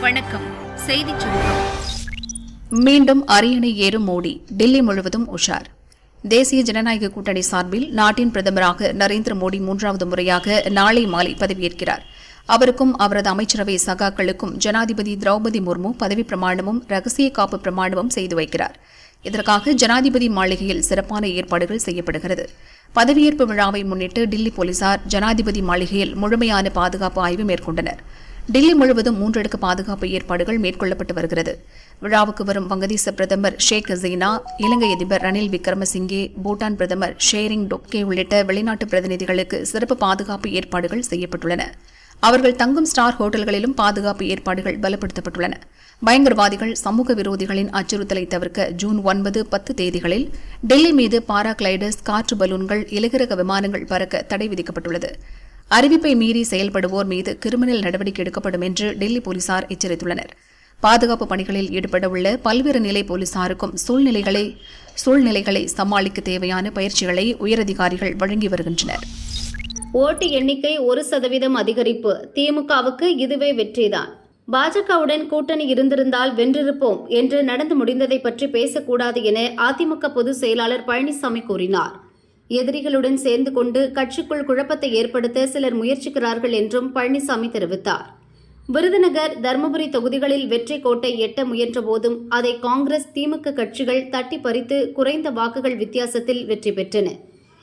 வணக்கம். செய்தி சுருக்கம். மீண்டும் அரியணை ஏறும் மோடி டெல்லி முழுவதும் உஷார். தேசிய ஜனநாயக கூட்டணி சார்பில் நாட்டின் பிரதமராக நரேந்திர மோடி மூன்றாவது முறையாக நாளை மாலை பதவியேற்கிறார். அவருக்கும் அவரது அமைச்சரவை சகாக்களுக்கும் ஜனாதிபதி திரௌபதி முர்மு பதவி பிரமாணமும் ரகசிய காப்பு பிரமாணமும் செய்து வைக்கிறார். இதற்காக ஜனாதிபதி மாளிகையில் சிறப்பான ஏற்பாடுகள் செய்யப்படுகிறது. பதவியேற்பு விழாவை முன்னிட்டு டில்லி போலீசார் ஜனாதிபதி மாளிகையில் முழுமையான பாதுகாப்பு ஆய்வு மேற்கொண்டனர். டெல்லி முழுவதும் மூன்றடுக்கு பாதுகாப்பு ஏற்பாடுகள் மேற்கொள்ளப்பட்டு வருகிறது. விழாவுக்கு வரும் வங்கதேச பிரதமர் ஷேக் ஹசீனா இலங்கை அதிபர் ரணில் விக்ரமசிங்கே பூட்டான் பிரதமர் ஷேரிங் டொப்கே உள்ளிட்ட வெளிநாட்டு பிரதிநிதிகளுக்கு சிறப்பு பாதுகாப்பு ஏற்பாடுகள் செய்யப்பட்டுள்ளன. அவர்கள் தங்கும் ஸ்டார் ஹோட்டல்களிலும் பாதுகாப்பு ஏற்பாடுகள் பலப்படுத்தப்பட்டுள்ளன. பயங்கரவாதிகள் சமூக விரோதிகளின் அச்சுறுத்தலை தவிர்க்க ஜூன் ஒன்பது பத்து தேதிகளில் டெல்லி மீது பாராகிளைடர்ஸ் காற்று பலூன்கள் இலகுரக விமானங்கள் பறக்க தடை விதிக்கப்பட்டுள்ளது. அறிவிப்பை மீறி செயல்படுவோர் மீது கிரிமினல் நடவடிக்கை எடுக்கப்படும் என்று டெல்லி போலீசார் எச்சரித்துள்ளனர். பாதுகாப்பு பணிகளில் ஈடுபட உள்ள பல்வேறு நிலை போலீசாருக்கும் சூழ்நிலைகளை சூழ்நிலைகளை சமாளிக்க தேவையான பயிற்சிகளை உயரதிகாரிகள் வழங்கி வருகின்றனர். ஓட்டு எண்ணிக்கை ஒரு சதவீதம் அதிகரிப்பு. திமுகவுக்கு இதுவே வெற்றிதான். பாஜகவுடன் கூட்டணி இருந்திருந்தால் வென்றிருப்போம் என்று நடந்து முடிந்ததை பற்றி பேசக்கூடாது என அதிமுக பொதுச் செயலாளர் பழனிசாமி கூறினார். எதிரிகளுடன் சேர்ந்து கொண்டு கட்சிக்குள் குழப்பத்தை ஏற்படுத்த சிலர் முயற்சிக்கிறார்கள் என்றும் பழனிசாமி தெரிவித்தார். விருதுநகர் தருமபுரி தொகுதிகளில் வெற்றி கோட்டை எட்ட முயன்றபோதும் அதை காங்கிரஸ் திமுக கட்சிகள் தட்டி பறித்து குறைந்த வாக்குகள் வித்தியாசத்தில் வெற்றி பெற்றன.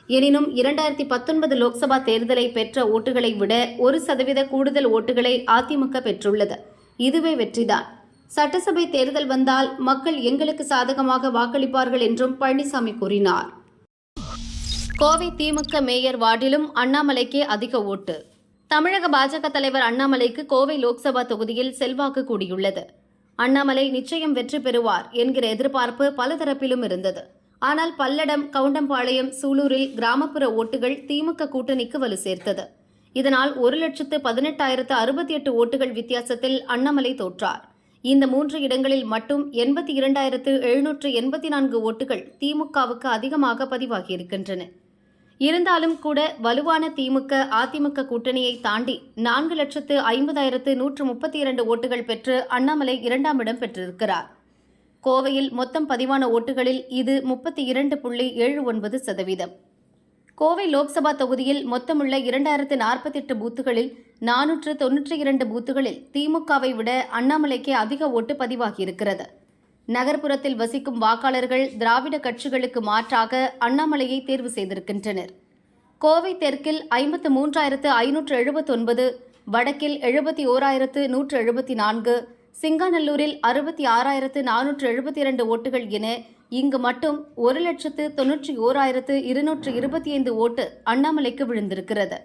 எனினும் இரண்டாயிரத்தி பத்தொன்பது லோக்சபா தேர்தலை பெற்ற ஓட்டுகளை விட ஒரு சதவீத கூடுதல் ஓட்டுகளை அதிமுக பெற்றுள்ளது. இதுவே வெற்றிதான். சட்டசபை தேர்தல் வந்தால் மக்கள் எங்களுக்கு சாதகமாக வாக்களிப்பார்கள் என்றும் பழனிசாமி கூறினார். கோவை திமுக மேயர் வார்டிலும் அண்ணாமலைக்கே அதிக ஓட்டு. தமிழக பாஜக தலைவர் அண்ணாமலைக்கு கோவை லோக்சபா தொகுதியில் செல்வாக்கு கூடியுள்ளது. அண்ணாமலை நிச்சயம் வெற்றி பெறுவார் என்கிற எதிர்பார்ப்பு பலதரப்பிலும் இருந்தது. ஆனால் பல்லடம் கவுண்டம்பாளையம் சூலூரில் கிராமப்புற ஓட்டுகள் திமுக கூட்டணிக்கு வலு சேர்த்தது. இதனால் ஒரு லட்சத்து பதினெட்டாயிரத்து அறுபத்தி எட்டு ஓட்டுகள் வித்தியாசத்தில் அண்ணாமலை தோற்றார். இந்த மூன்று இடங்களில் மட்டும் எண்பத்தி இரண்டாயிரத்து எழுநூற்று எண்பத்தி நான்கு ஓட்டுகள் திமுகவுக்கு அதிகமாக பதிவாகியிருக்கின்றன. இருந்தாலும் கூட வலுவான திமுக அதிமுக கூட்டணியை தாண்டி நான்கு லட்சத்து ஐம்பதாயிரத்து நூற்று முப்பத்தி இரண்டு ஓட்டுகள் பெற்று அண்ணாமலை இரண்டாம் இடம் பெற்றிருக்கிறார். கோவையில் மொத்தம் பதிவான ஓட்டுகளில் இது முப்பத்தி இரண்டு புள்ளி ஏழு ஒன்பது சதவீதம். கோவை லோக்சபா தொகுதியில் மொத்தமுள்ள இரண்டாயிரத்து நாற்பத்தி எட்டு பூத்துகளில் நானூற்று தொன்னூற்றி இரண்டு பூத்துகளில் திமுகவை விட அண்ணாமலைக்கே அதிக ஓட்டு பதிவாகியிருக்கிறது. நகர்ப்புறத்தில் வசிக்கும் வாக்காளர்கள் திராவிட கட்சிகளுக்கு மாற்றாக அண்ணாமலையை தேர்வு செய்திருக்கின்றனர். கோவை தெற்கில் ஐம்பத்து மூன்றாயிரத்து ஐநூற்று எழுபத்தொன்பது வடக்கில் எழுபத்தி ஓராயிரத்து நூற்று எழுபத்தி நான்கு சிங்காநல்லூரில் அறுபத்தி ஆறாயிரத்து நானூற்று எழுபத்தி இரண்டு ஓட்டுகள் என இங்கு மட்டும் ஒரு லட்சத்து தொன்னூற்றி ஓராயிரத்து இருநூற்று இருபத்தி ஐந்து ஓட்டு அண்ணாமலைக்கு விழுந்திருக்கிறது.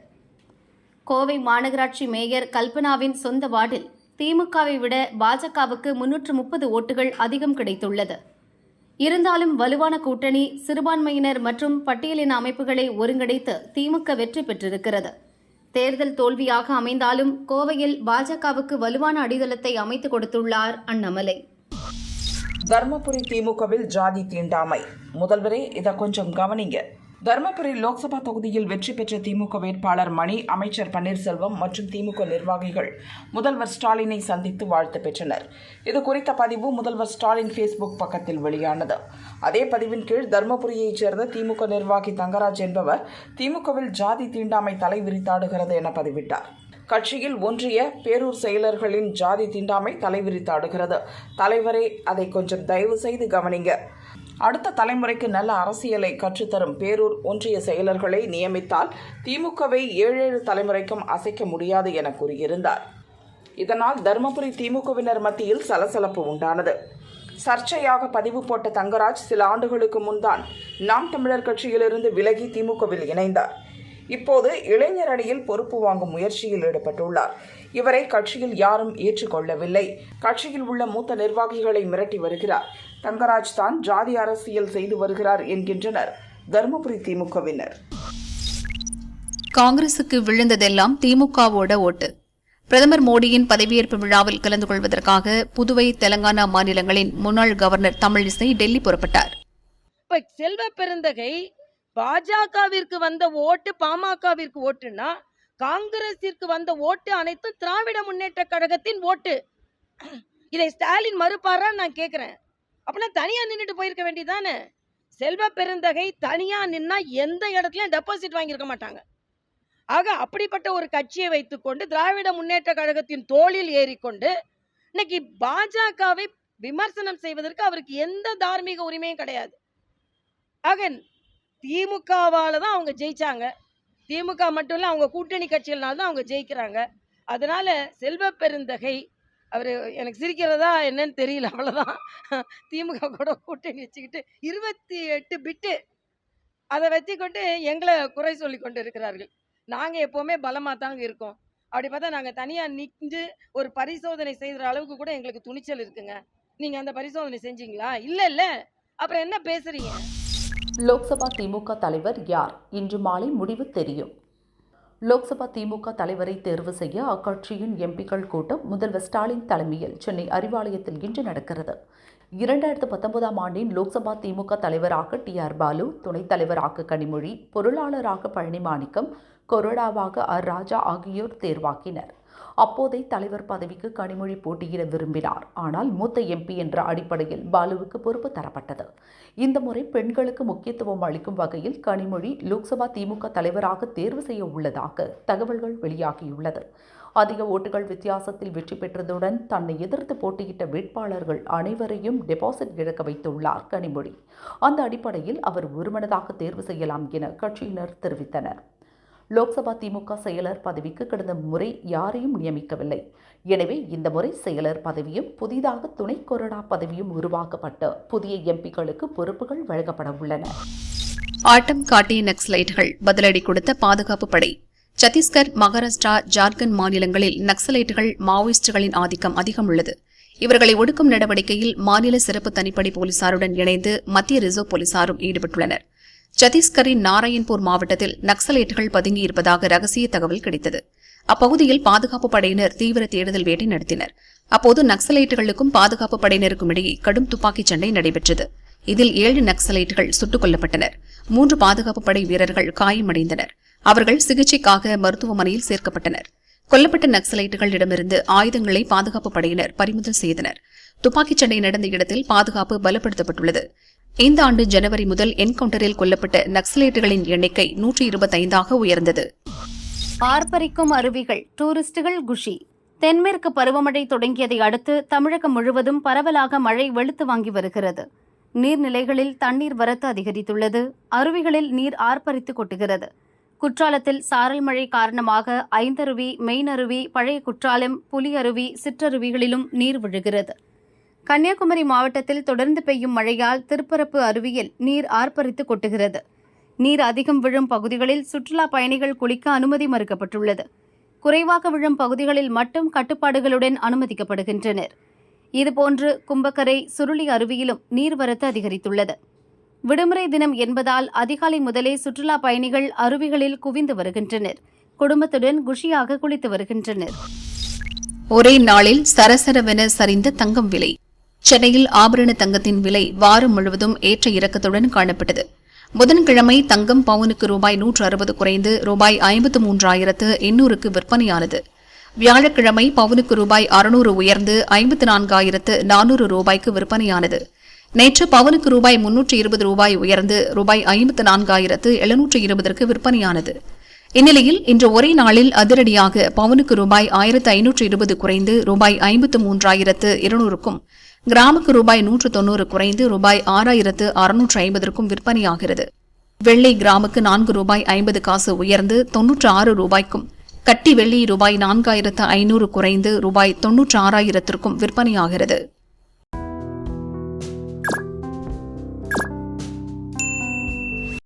கோவை மாநகராட்சி மேயர் கல்பனாவின் சொந்த வார்டில் திமுகவை விட பாஜகவுக்கு முன்னூற்று முப்பது ஓட்டுகள் அதிகம் கிடைத்துள்ளது. இருந்தாலும் வலுவான கூட்டணி சிறுபான்மையினர் மற்றும் பட்டியலின அமைப்புகளை ஒருங்கிணைத்து திமுக வெற்றி பெற்றிருக்கிறது. தேர்தல் தோல்வியாக அமைந்தாலும் கோவையில் பாஜகவுக்கு வலுவான அடித்தளத்தை அமைத்துக் கொடுத்துள்ளார் அண்ணாமலை. தர்மபுரி திமுகவில் ஜாதி தீண்டாமை. முதல்வரே இதை கொஞ்சம் கவனிங்க. தருமபுரி லோக்சபா தொகுதியில் வெற்றி பெற்ற திமுக வேட்பாளர் மணி அமைச்சர் பன்னீர்செல்வம் மற்றும் திமுக நிர்வாகிகள் முதல்வர் ஸ்டாலினை சந்தித்து வாழ்த்து பெற்றனர். இது குறித்த பதிவு முதல்வர் ஸ்டாலின் ஃபேஸ்புக் பக்கத்தில் வெளியானது. அதே பதிவின் கீழ் தருமபுரியைச் சேர்ந்த திமுக நிர்வாகி தங்கராஜ் என்பவர் திமுகவில் ஜாதி தீண்டாமை தலை விரித்தாடுகிறது என பதிவிட்டார். கட்சியில் ஒன்றிய பேரூர் செயலர்களின் ஜாதி தீண்டாமை தலைவிரித்தாடுகிறது தலைவரே அதை கொஞ்சம் தயவு செய்து கவனிங்க. அடுத்த தலைமுறைக்கு நல்ல அரசியலை கற்றுத்தரும் பேரூர் ஒன்றிய செயலர்களை நியமித்தால் திமுகவை ஏழேழு தலைமுறைக்கும் அசைக்க முடியாது என கூறியிருந்தார். இதனால் தருமபுரி திமுகவினர் மத்தியில் சலசலப்பு உண்டானது. சர்ச்சையாக பதிவு போட்ட தங்கராஜ் சில ஆண்டுகளுக்கு முன்தான் நாம் தமிழர் கட்சியிலிருந்து விலகி திமுகவில் இணைந்தார். இப்போது இளைஞர் அணியில் பொறுப்பு வாங்கும் முயற்சியில் ஈடுபட்டுள்ளார். இவரை கட்சியில் யாரும் ஏற்றுக்கொள்ளவில்லை. கட்சியில் உள்ள மூத்த நிர்வாகிகளை மிரட்டி வருகிறார். தங்கராஜ் தான் ஜாதி அரசியல் செய்து வருகிறார் என்கின்றனர். தருமபுரி திமுகவினர். காங்கிரசுக்கு விழுந்ததெல்லாம் திமுகவோட ஓட்டு. பிரதமர் மோடியின் பதவியேற்பு விழாவில் கலந்து கொள்வதற்காக புதுவை தெலங்கானா மாநிலங்களின் முன்னாள் கவர்னர் தமிழிசை டெல்லி புறப்பட்டார். இப்ப செல்வ பெருந்தகை பாஜகவிற்கு வந்த ஓட்டு பாமகவிற்கு ஓட்டுனா காங்கிரசிற்கு வந்த ஓட்டு அனைத்தும் திராவிட முன்னேற்ற கழகத்தின் ஓட்டு. இதை ஸ்டாலின் மறுப்பாரா நான் கேக்குறேன். அப்படின்னா தனியா நின்றுட்டு போயிருக்க வேண்டியதானே செல்வ பெருந்தகை தனியா நின்னா எந்த இடத்துலயும் டெபாசிட் வாங்கியிருக்க மாட்டாங்க. ஆக அப்படிப்பட்ட ஒரு கட்சியை வைத்துக்கொண்டு திராவிட முன்னேற்ற கழகத்தின் தோளில் ஏறிக்கொண்டு இன்னைக்கு பாஜகவை விமர்சனம் செய்வதற்கு அவருக்கு எந்த தார்மீக உரிமையும் கிடையாது. ஆக திமுகவால தான் அவங்க ஜெயிச்சாங்க. திமுக மட்டும் இல்லை அவங்க கூட்டணி கட்சிகள்னால தான் அவங்க ஜெயிக்கிறாங்க. அதனால செல்வ பெருந்தகை அவர் எனக்கு சிரிக்கிறதா என்னன்னு தெரியல அவ்வளோதான் திமுக கூட கூட்டணி வச்சுக்கிட்டு இருபத்தி எட்டு பிட்டு அதை வச்சுக்கொண்டு எங்களை குறை சொல்லி கொண்டு இருக்கிறார்கள். நாங்கள் எப்போவுமே பலமாக தாங்க இருக்கோம். அப்படி பார்த்தா நாங்கள் தனியாக நின்று ஒரு பரிசோதனை செய்கிற அளவுக்கு கூட எங்களுக்கு துணிச்சல் இருக்குங்க. நீங்கள் அந்த பரிசோதனை செஞ்சீங்களா? இல்லை இல்லை. அப்புறம் என்ன பேசுறீங்க? லோக்சபா திமுக தலைவர் யார்? இன்று மாலை முடிவு தெரியும். லோக்சபா திமுக தலைவரை தேர்வு செய்ய அக்கட்சியின் எம்பிக்கள் கூட்டம் முதல்வர் ஸ்டாலின் தலைமையில் சென்னை அறிவாலயத்தில் இன்று நடக்கிறது. இரண்டாயிரத்து பத்தொன்பதாம் ஆண்டின் லோக்சபா திமுக தலைவராக டி ஆர் பாலு துணைத் தலைவராக கனிமொழி பொருளாளராக பழனி மாணிக்கம் கொரோடாவாக ஆர் ராஜா ஆகியோர் தேர்வாக்கினர் அப்போதை தலைவர் பதவிக்கு கனிமொழி போட்டியிட விரும்பினார். ஆனால் மூத்த எம்பி என்ற அடிப்படையில் பாலுவுக்கு பொறுப்பு தரப்பட்டது. இந்த முறை பெண்களுக்கு முக்கியத்துவம் அளிக்கும் வகையில் கனிமொழி லோக்சபா திமுக தலைவராக தேர்வு செய்ய உள்ளதாக தகவல்கள் வெளியாகியுள்ளது. அதிக ஓட்டுகள் வித்தியாசத்தில் வெற்றி பெற்றதுடன் தன்னை எதிர்த்து போட்டியிட்ட வேட்பாளர்கள் அனைவரையும் டெபாசிட் இழக்க வைத்துள்ளார் கனிமொழி. அந்த அடிப்படையில் அவர் ஒருமனதாக தேர்வு செய்யலாம் என கட்சியினர் தெரிவித்தனர். லோக்சபா திமுக செயலர் பதவிக்கு கடந்த முறை யாரையும் நியமிக்கவில்லை. எனவே இந்த முறை செயலர் பதவியும் புதிதாக துணை கொறடா பதவியும் உருவாக்கப்பட்டு புதிய எம்பிக்களுக்கு பொறுப்புகள் வழங்கப்பட உள்ளன. ஆட்டம் காட்டிய நக்சலைட்டுகள் பதிலடி கொடுத்த பாதுகாப்பு படை. சத்தீஸ்கர் மகாராஷ்டிரா ஜார்க்கண்ட் மாநிலங்களில் நக்சலைட்டுகள் மாவோயிஸ்டுகளின் ஆதிக்கம் அதிகம் உள்ளது. இவர்களை ஒடுக்கும் நடவடிக்கையில் மாநில சிறப்பு தனிப்படை போலீசாருடன் இணைந்து மத்திய ரிசர்வ் போலீசாரும் ஈடுபட்டுள்ளனர். சத்தீஸ்கரின் நாராயண்பூர் மாவட்டத்தில் நக்சலைட்டுகள் பதுங்கியிருப்பதாக ரகசிய தகவல் கிடைத்தது. அப்பகுதியில் பாதுகாப்பு படையினர் தீவிர தேடுதல் வேட்டை நடத்தினர். அப்போது நக்சலைட்டுகளுக்கும் பாதுகாப்பு படையினருக்கும் இடையே கடும் துப்பாக்கிச் சண்டை நடைபெற்றது. இதில் ஏழு நக்சலைட்டுகள் சுட்டுக் கொல்லப்பட்டனர். மூன்று பாதுகாப்பு படை வீரர்கள் காயமடைந்தனர். அவர்கள் சிகிச்சைக்காக மருத்துவமனையில் சேர்க்கப்பட்டனர். கொல்லப்பட்ட நக்சலைட்டுகளிடமிருந்து ஆயுதங்களை பாதுகாப்பு படையினர் பறிமுதல் செய்தனர். துப்பாக்கிச் சண்டை நடந்த இடத்தில் பாதுகாப்பு பலப்படுத்தப்பட்டுள்ளது. இந்த ஆண்டு ஜனவரி முதல் என்கவுண்டரில் கொல்லப்பட்ட நக்சலைட்டுகளின் எண்ணிக்கை நூற்றி இருபத்தைந்தாக உயர்ந்தது. ஆர்ப்பரிக்கும் அருவிகள் டூரிஸ்டுகள் குஷி. தென்மேற்கு பருவமழை தொடங்கியதை அடுத்து தமிழகம் முழுவதும் பரவலாக மழை வெளுத்து வாங்கி வருகிறது. நீர்நிலைகளில் தண்ணீர் வரத்து அதிகரித்துள்ளது. அருவிகளில் நீர் ஆர்ப்பரித்து கொட்டுகிறது. குற்றாலத்தில் சாரல் மழை காரணமாக ஐந்தருவி மெயினருவி பழைய குற்றாலம் புலியருவி சிற்றருவிகளிலும் நீர் விழுகிறது. கன்னியாகுமரி மாவட்டத்தில் தொடர்ந்து பெய்யும் மழையால் திருப்பரப்பு அருவியில் நீர் ஆர்ப்பரித்து கொட்டுகிறது. நீர் அதிகம் விழும் பகுதிகளில் சுற்றுலா பயணிகள் குளிக்க அனுமதி மறுக்கப்பட்டுள்ளது. குறைவாக விழும் பகுதிகளில் மட்டும் கட்டுப்பாடுகளுடன் அனுமதிக்கப்படுகின்றனர். இதுபோன்று கும்பக்கரை சுருளி அருவியிலும் நீர்வரத்து அதிகரித்துள்ளது. விடுமுறை தினம் என்பதால் அதிகாலை முதலே சுற்றுலா பயணிகள் அருவிகளில் குவிந்து வருகின்றனர். குடும்பத்துடன் குஷியாக குளித்து வருகின்றனர். ஒரே நாளில் சரசரவென சரிந்த தங்கம் விலை சென்னையில் ஆபரண தங்கத்தின் விலை வாரம் முழுவதும் ஏற்ற இறக்கத்துடன் காணப்பட்டது. புதன்கிழமை தங்கம் பவுனுக்கு ரூபாய் நூற்று அறுபது குறைந்து ரூபாய் ஐம்பத்து மூன்றாயிரத்து எண்ணூறுக்கு விற்பனையானது. வியாழக்கிழமை பவுனுக்கு ரூபாய் அறுநூறு உயர்ந்து ஐம்பத்து நான்காயிரத்து நானூறு ரூபாய்க்கு விற்பனையானது. நேற்று பவுனுக்கு ரூபாய் முன்னூற்று இருபது ரூபாய் உயர்ந்து ரூபாய் ஐம்பத்து நான்காயிரத்து எழுநூற்று இருபதற்கு விற்பனையானது. இந்நிலையில் இன்று ஒரே நாளில் அதிரடியாக பவுனுக்கு ரூபாய் ஆயிரத்து ஐநூற்று இருபது குறைந்து ரூபாய் ஐம்பத்து மூன்றாயிரத்து இருநூறுக்கும் கிராமுக்கு ரூபாய் நூற்று தொன்னூறு குறைந்து ரூபாய் ஆறாயிரத்து அறுநூற்று ஐம்பதற்கும் விற்பனையாகிறது. வெள்ளை கிராமுக்கு நான்கு ரூபாய் ஐம்பது காசு உயர்ந்து தொன்னூற்று ஆறு ரூபாய்க்கும் கட்டி வெள்ளி ரூபாய் நான்காயிரத்து ஐநூறு குறைந்து ரூபாய் தொன்னூற்று ஆறாயிரத்திற்கும் விற்பனையாகிறது.